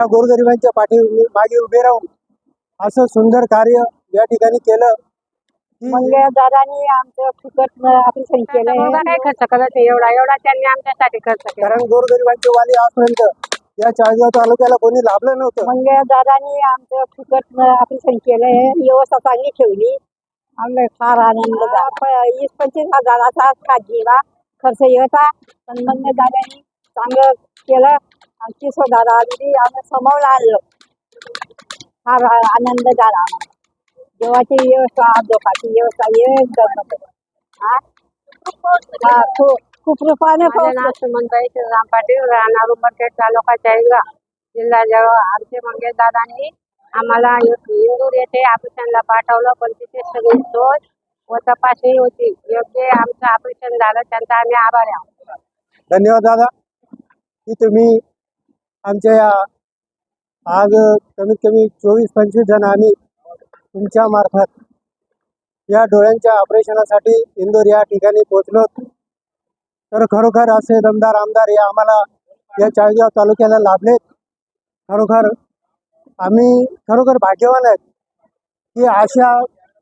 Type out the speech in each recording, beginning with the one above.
गोरगरिबांच्या पाठी मागे उभे राहून असं सुंदर कार्य या ठिकाणी केलं. दादानी आमचं फुकट नाही खर्च करत एवढा एवढा त्यांनी आमच्यासाठी खर्च केला. कारण गोरगरिबांचे वाली आजपर्यंत या चाळीसगाव तालुक्याला कोणी लाभलं नव्हतं. मंगळ दादानी आमचं फुकट केलं. व्यवस्था चांगली ठेवली. आम्ही फार आनंद वीस पंचवीस हजाराचा खाजीला खर्च येता पण मंगळ दादानी चांगलं केलं. किशोर दादा आली आम्ही समोर आणलं फार आनंद झाला आम्हाला. देवाची व्यवस्था दोघाची व्यवस्था एकदम हा? हा, खूप खूप रूपाने पाटील राहणार उमरखेड तालुका चाळीसगाव जिल्हा जळगाव आमचे मंगेश दादांनी आम्हाला इंदूर येथे ऑपरेशनला पाठवलं पण तिथे सगळी सोय व तपासणी होती. योग्य आमचं ऑपरेशन झालं त्यांचा आम्ही आभारी आहोत. धन्यवाद दादा. की तुम्ही आमच्या या आज कमीत कमी चोवीस पंचवीस जण आम्ही तुमच्या मार्फत या डोळ्यांच्या ऑपरेशनासाठी इंदोर या ठिकाणी पोहोचलो. तर खरोखर असे दमदार आमदार या आम्हाला या चाळीसगाव तालुक्याला लाभलेत खरोखर आम्ही खरोखर भाग्यवान आहेत की अशा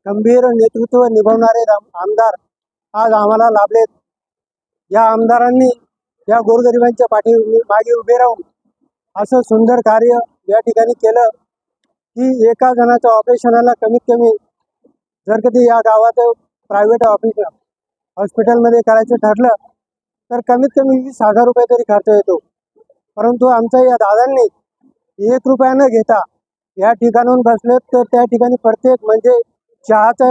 गंभीर नेतृत्व निभवणारे आमदार आज आम्हाला लाभलेत. या आमदारांनी या गोरगरिबांच्या पाठी मागे उभे राहून असं सुंदर कार्य या ठिकाणी केलं की एका जणाच्या ऑपरेशनाला कमीत कमी जर कधी या गावात प्रायव्हेट ऑफिस हॉस्पिटलमध्ये करायचं ठरलं तर कमीत कमी वीस हजार रुपये तरी खर्च येतो. परंतु आमच्या या दादांनी एक रुपया न घेता या ठिकाणून बसलेत तर त्या ठिकाणी प्रत्येक म्हणजे चहाचा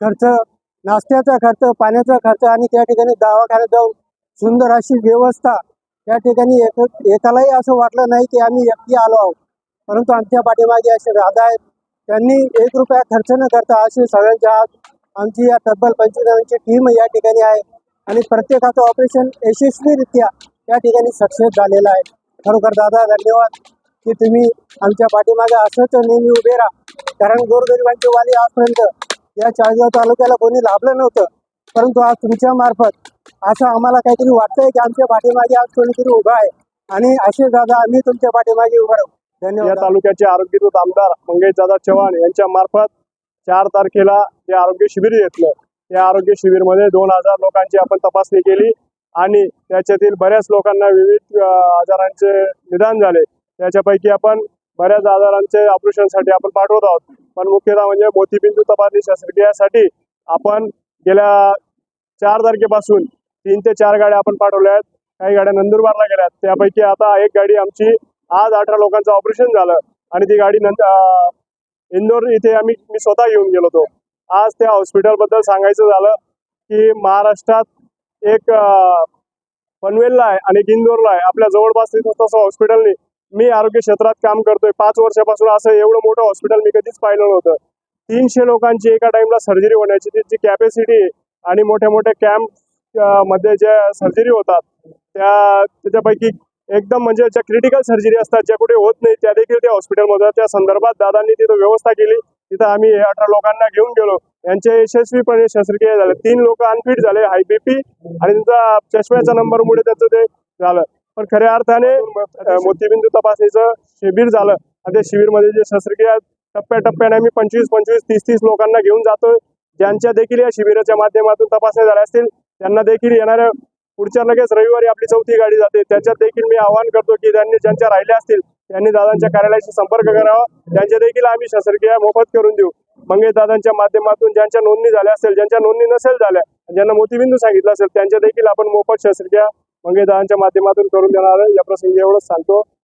खर्च नाश्त्याचा खर्च पाण्याचा खर्च आणि त्या ठिकाणी दवाखान्यात जाऊन सुंदर अशी व्यवस्था या ठिकाणी एक एकालाही असं वाटलं नाही की आम्ही एकटी आलो आहोत. परंतु आमच्या पाठीमागे असे राधा आहेत. त्यांनी एक रुपया खर्च न करता असे सगळ्यांच्या हात आमची या तब्बल पंचवीस टीम या ठिकाणी आहे. आणि प्रत्येकाचं ऑपरेशन यशस्वीरित्या या ठिकाणी सक्सेस झालेलं आहे. खरोखर दादा धन्यवाद की तुम्ही आमच्या पाठीमागे असंच नेहमी उभे राहा. कारण गोरगरिबांचे वाली आजपर्यंत या चाळीसगाव तालुक्याला कोणी लाभलं नव्हतं. परंतु आज तुमच्या मार्फत असं आम्हाला काहीतरी वाटतंय की आमच्या पाठीमागे आज कोणीतरी उभा आहे. आणि असे दादा आम्ही तुमच्या पाठीमागे उभा राहू. या धन्यवाद तालुक्याचे आरोग्यदूत आमदार मंगेशदादा चव्हाण यांच्या मार्फत चार तारखेला जे आरोग्य शिबिर घेतलं. या आरोग्य शिबिरमध्ये दोन हजार लोकांची आपण तपासणी केली आणि त्याच्यातील बऱ्याच लोकांना विविध अ, आजारांचे निदान झाले. त्याच्यापैकी आपण बऱ्याच आजारांचे ऑपरेशनसाठी आपण पाठवत आहोत. पण मुख्यतः म्हणजे मोतीबिंदू तपासणी शस्त्रक्रियासाठी आपण गेल्या चार तारखेपासून तीन ते चार गाड्या आपण पाठवल्या आहेत. काही गाड्या नंदुरबारला गेल्यात. त्यापैकी आता एक गाडी आमची आज अठरा लोकांचं ऑपरेशन झालं आणि ती गाडी नंतर इंदोर इथे आम्ही मी स्वतः येऊन गेलो होतो. आज त्या हॉस्पिटलबद्दल सांगायचं झालं की महाराष्ट्रात एक पनवेलला आहे आणि एक इंदोरला आहे. आपल्या जवळपास तिथं तसं हॉस्पिटलनी मी आरोग्य क्षेत्रात काम करतोय. पाच वर्षापासून असं एवढं मोठं हॉस्पिटल मी कधीच पाहिलं नव्हतं. तीनशे लोकांची एका टाइमला सर्जरी होण्याची त्याची कॅपॅसिटी आणि मोठ्या मोठ्या कॅम्प मध्ये ज्या सर्जरी होतात त्या त्याच्यापैकी एकदम म्हणजे ज्या क्रिटिकल सर्जरी असतात ज्या कुठे होत नाही त्या देखील त्या हॉस्पिटलमध्ये त्या संदर्भात दादांनी तिथं व्यवस्था केली. तिथं आम्ही अठरा लोकांना घेऊन गेलो. यांचे यशस्वीपणे शस्त्रक्रिया झाले. तीन लोक अनफिट झाले हाय बीपी आणि त्यांचा चष्म्याच्या नंबरमुळे त्यांचं ते झालं. पण खऱ्या अर्थाने मोतीबिंदू तपासणीचं शिबिर झालं. आणि त्या शिबिरमध्ये जे शस्त्रक्रिया टप्प्याटप्प्याने आम्ही पंचवीस पंचवीस तीस तीस लोकांना घेऊन जातोय. ज्यांच्या देखील या शिबिराच्या माध्यमातून तपासण्या झाल्या असतील त्यांना देखील येणाऱ्या पुढच्या लगेच रविवारी आपली चौथी गाडी जाते. त्याच्यात देखील मी आवाहन करतो की त्यांनी ज्यांच्या राहिल्या असतील त्यांनी दादांच्या कार्यालयाशी संपर्क करावा. त्यांच्या देखील आम्ही शस्त्रक्रिया मोफत करून देऊ. मंगेश दादांच्या माध्यमातून ज्यांच्या नोंदणी झाल्या असेल ज्यांच्या नोंदणी नसेल झाल्या ज्यांना मोतीबिंदू सांगितलं असेल त्यांच्या देखील आपण मोफत शस्त्रक्रिया मंगेश दादांच्या माध्यमातून करून देणार आहे. या प्रसंगी एवढंच सांगतो.